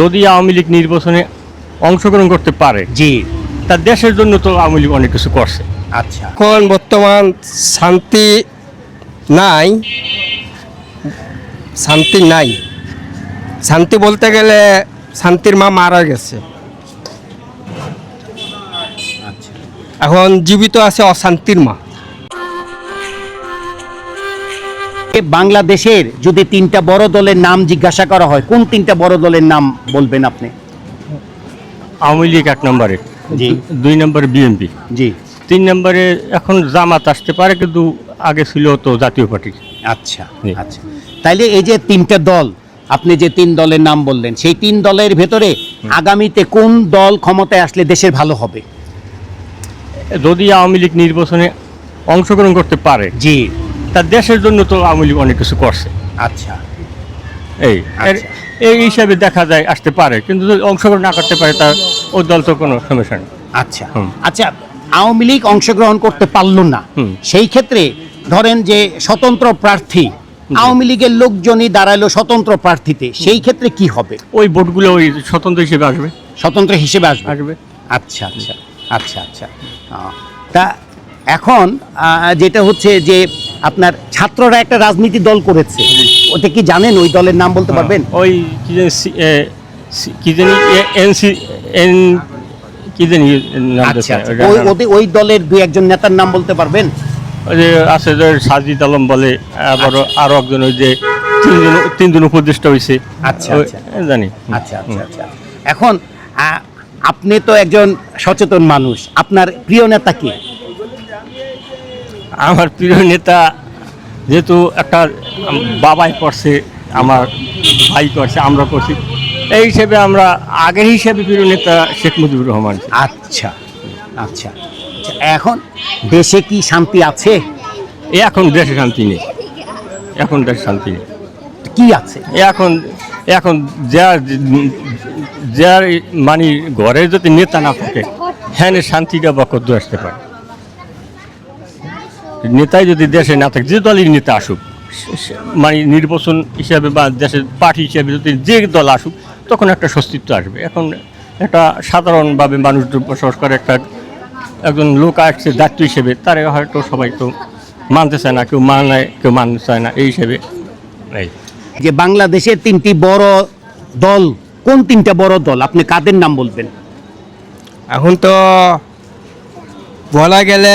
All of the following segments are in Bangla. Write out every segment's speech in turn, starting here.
যদি আওয়ামী লীগ নির্বাচনে অংশগ্রহণ করতে পারে জি। তা দেশের জন্য তো আওয়ামী লীগ অনেক কিছু করছে। আচ্ছা। এখন বর্তমান শান্তি নাই শান্তি নাই। শান্তি বলতে গেলে শান্তির মা মারা গেছে। আচ্ছা। এখন জীবিত আছে অশান্তির মা। বাংলাদেশের যদি তিনটা বড় দলের নাম জিজ্ঞাসা করা হয় কোন তিনটা বড় দলের নাম বলবেন আপনি? আওয়ামী লীগ এক নম্বরে জি। দুই নম্বরে বিএনপি জি। তিন নম্বরে এখন জামাত আসতে পারে কিন্তু আগে ছিল তো জাতীয় পার্টি। আচ্ছা আচ্ছা। তাইলে এই যে তিনটা দল আপনি যে তিন দলের নাম বললেন সেই তিন দলের ভেতরে আগামীতে কোন দল ক্ষমতায় আসলে দেশের ভালো হবে? যদি আওয়ামী লীগ নির্বাচনে অংশগ্রহণ করতে পারে জি। তা দেশের জন্য তো আওয়ামী লীগ অনেক কিছু করছে। আচ্ছা। এই আচ্ছা। এই হিসাবে দেখা যায় আসতে পারে কিন্তু যদি অংশগ্রহণ না করতে পারে তার ওই দল তো কোনো সমস্যা নেই। আচ্ছা। আচ্ছা আওয়ামী লীগ অংশগ্রহণ করতে পারল না। সেই ক্ষেত্রে ধরেন যে স্বতন্ত্র প্রার্থী আওয়ামী লীগের লোকজনই দাঁড়াল স্বতন্ত্র প্রার্থীতে সেই ক্ষেত্রে কি হবে? ওই ভোটগুলো ওই স্বতন্ত্র হিসেবে আসবে। স্বতন্ত্র হিসেবে আসবে? আসবে। আচ্ছা আচ্ছা আচ্ছা আচ্ছা। তা এখন যেটা হচ্ছে যে আপনার ছাত্ররা একটা রাজনীতি দল করেছে। ওটা কি জানেন? ওই দলের নাম বলতে পারবেন? ওই কি কি জানি এনসি এন কি জানি আচ্ছা ওই ওই দলের দুই একজন নেতার নাম বলতে পারবেন? ওই যে আছে যে সাজিদ আলম বলে আবার আচ্ছা। আরও একজন ওই যে তিনজন তিনজন উপদেষ্টা হয়েছে আচ্ছা, আচ্ছা। জানি। আচ্ছা আচ্ছা আচ্ছা। এখন আপনি তো একজন সচেতন মানুষ। আপনার প্রিয় নেতা কি? আমার প্রিয় নেতা যেহেতু একটা বাবাই করছে আমার ভাই করছে আমরা করছি। এই হিসেবে আমরা আগের হিসেবে প্রিয় নেতা শেখ মুজিবুর রহমান। আচ্ছা আচ্ছা। আচ্ছা, এখন দেশে কি শান্তি আছে? এখন দেশে শান্তি নেই। এখন দেশে শান্তি নেই। কি আছে? এখন এখন যার যার মানে ঘরে যদি নেতা না থাকে হ্যাঁ শান্তিটা বা কদ্দু আসতে পারে। নেতাই যদি দেশে না থাকে যে দলের নেতা আসুক মানে নির্বাচন হিসাবে বা দেশের পার্টি হিসাবে যদি যে দল আসুক তখন একটা স্বস্তিত্ব আসবে। এখন একটা সাধারণভাবে মানুষ বসবাস করে একটা একজন লোক আসছে দায়িত্ব হিসেবে তারা হয়তো সবাই তো মানতে চায় না কেউ মানে কেউ মানতে চায় না এই হিসেবে। এই যে বাংলাদেশের তিনটি বড় দল কোন তিনটা বড় দল? আপনি কাদের নাম বলবেন? এখন তো বলা গেলে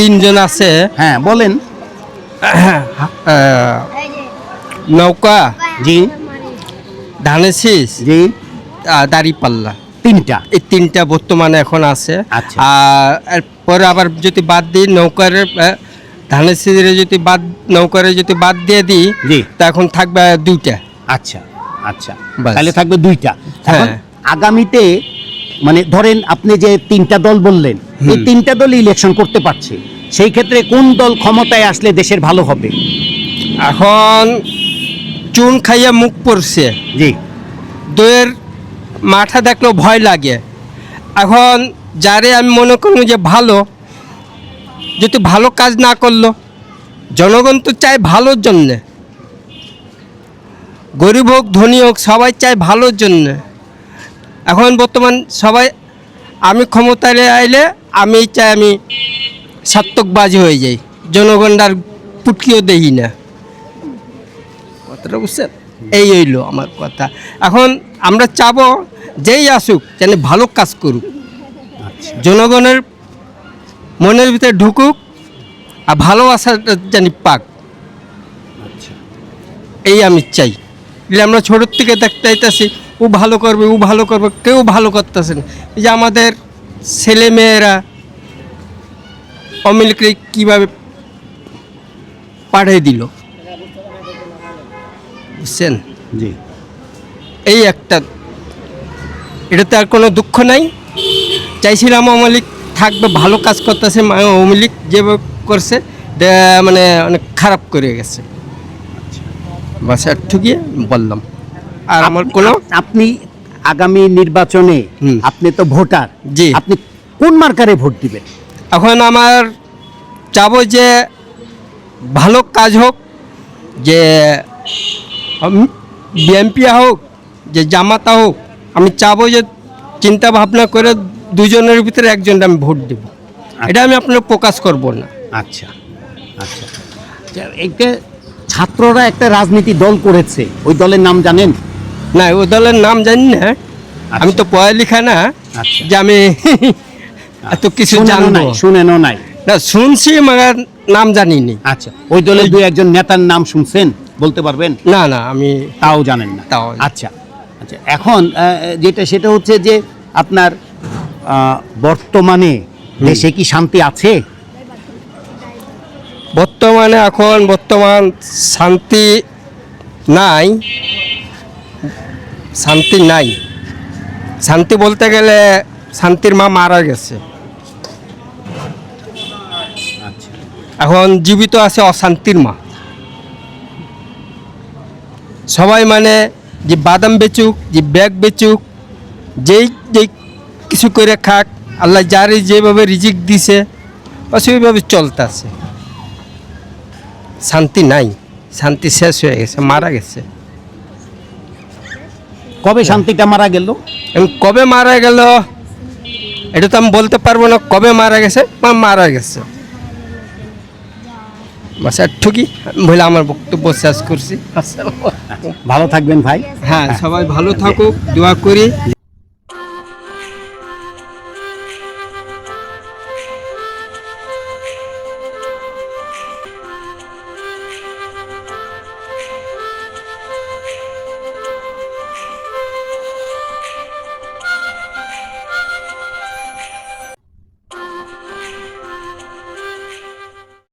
তিনজন আছে। হ্যাঁ বলেন। নৌকা। জি। ধানের শীষ। জি। দাঁড়িপাল্লা তিনটা। এই তিনটা বর্তমানে এখন আছে। আচ্ছা। আর এরপরে আবার যদি বাদ দিই নৌকার ধানের সিজনে যদি বাদ নৌকারে যদি বাদ দিয়ে দিই জি। তা এখন থাকবে দুইটা। আচ্ছা আচ্ছা। তাহলে থাকবে দুইটা। হ্যাঁ। আগামীতে মানে ধরেন আপনি যে তিনটা দল বললেন এই। তিনটা দলই ইলেকশন করতে পারছে। সেই ক্ষেত্রে কোন দল ক্ষমতায় আসলে দেশের ভালো হবে? এখন চুন খাইয়া মুখ পড়ছে। জি। দইয়ের মাথা দেখলেও ভয় লাগে। এখন যারে আমি মনে করব যে ভালো যদি ভালো কাজ না করল জনগণ তো চায় ভালোর জন্যে। গরিব হোক ধনী হোক সবাই চায় ভালোর জন্যে। এখন বর্তমান সবাই আমি ক্ষমতায় আইলে আমি চাই আমি সার্থকবাজি হয়ে যাই। জনগণটার পুটকিও দেখি না। কথাটা বুঝছেন? এই হইল আমার কথা। এখন আমরা চাবো যেই আসুক যেন ভালো কাজ করুক। আচ্ছা। জনগণের মনের ভিতরে ঢুকুক আর ভালোবাসাটা জানি পাক। আচ্ছা। এই আমি চাই। আমরা ছোটোর থেকে দেখতে আইতাছি। ও ভালো করবে ও ভালো করবে কেউ ভালো করতেছে না। এই যে আমাদের ছেলে মেয়েরা অমিলকে কীভাবে পাঠিয়ে দিল? বুঝছেন? জি। এই একটা এটাতে আর কোনো দুঃখ নাই। চাইছিলাম লীগ থাকবে ভালো কাজ করতেছে লীগ যেভাবে করছে মানে অনেক খারাপ করে গেছে। বাস একটুকিয়ে বললাম। আর আমার কোনো আপনি আগামী নির্বাচনে। আপনি তো ভোটার। জি। আপনি কোন মার্কারে ভোট দিবেন? এখন আমার চাবো যে ভালো কাজ হোক যে বিএমপি হোক যে জামাতা হোক আমি চাবো যে চিন্তা ভাবনা করে দুজনের ভিতরে একজনটা আমি ভোট দেব। এটা আমি আপনার প্রকাশ করব না। আচ্ছা আচ্ছা। আচ্ছা, একটা ছাত্ররা একটা রাজনীতি দল করেছে। ওই দলের নাম জানেন? না ও দলের নাম জানি না। আমি তো পড়ালেখা না আচ্ছা। যে আমি এত কিছু নাই শুনেনও নাই। না শুনছি মাগার নাম জানি নি আচ্ছা ওই দলের দুই একজন নেতার নাম শুনছেন বলতে পারবেন? না না আমি তাও জানেন না। তাও আচ্ছা আচ্ছা এখন যেটা সেটা হচ্ছে যে আপনার বর্তমানে দেশে কি শান্তি আছে? বর্তমানে এখন বর্তমান শান্তি নাই। শান্তি নাই। শান্তি বলতে গেলে শান্তির মা মারা গেছে। এখন জীবিত আছে অশান্তির মা। সবাই মানে যে বাদাম বেচুক, যে ব্যাগ বেচুক, যেই যেই কিছু করে খাক, আল্লাহ যারই যেভাবে রিজিক দিছে সেইভাবে চলতেছে। শান্তি নাই, শান্তি শেষ হয়ে গেছে, মারা গেছে। কবে শান্তিটা মারা গেল? এবং কবে মারা গেল এটা তো আমি বলতে পারব না কবে মারা গেছে বা মারা গেছে। ঠিকই ঠুকি বলে আমার বক্তব্য শেষ করছি। ভালো থাকবেন ভাই। হ্যাঁ সবাই ভালো থাকুক দোয়া করি।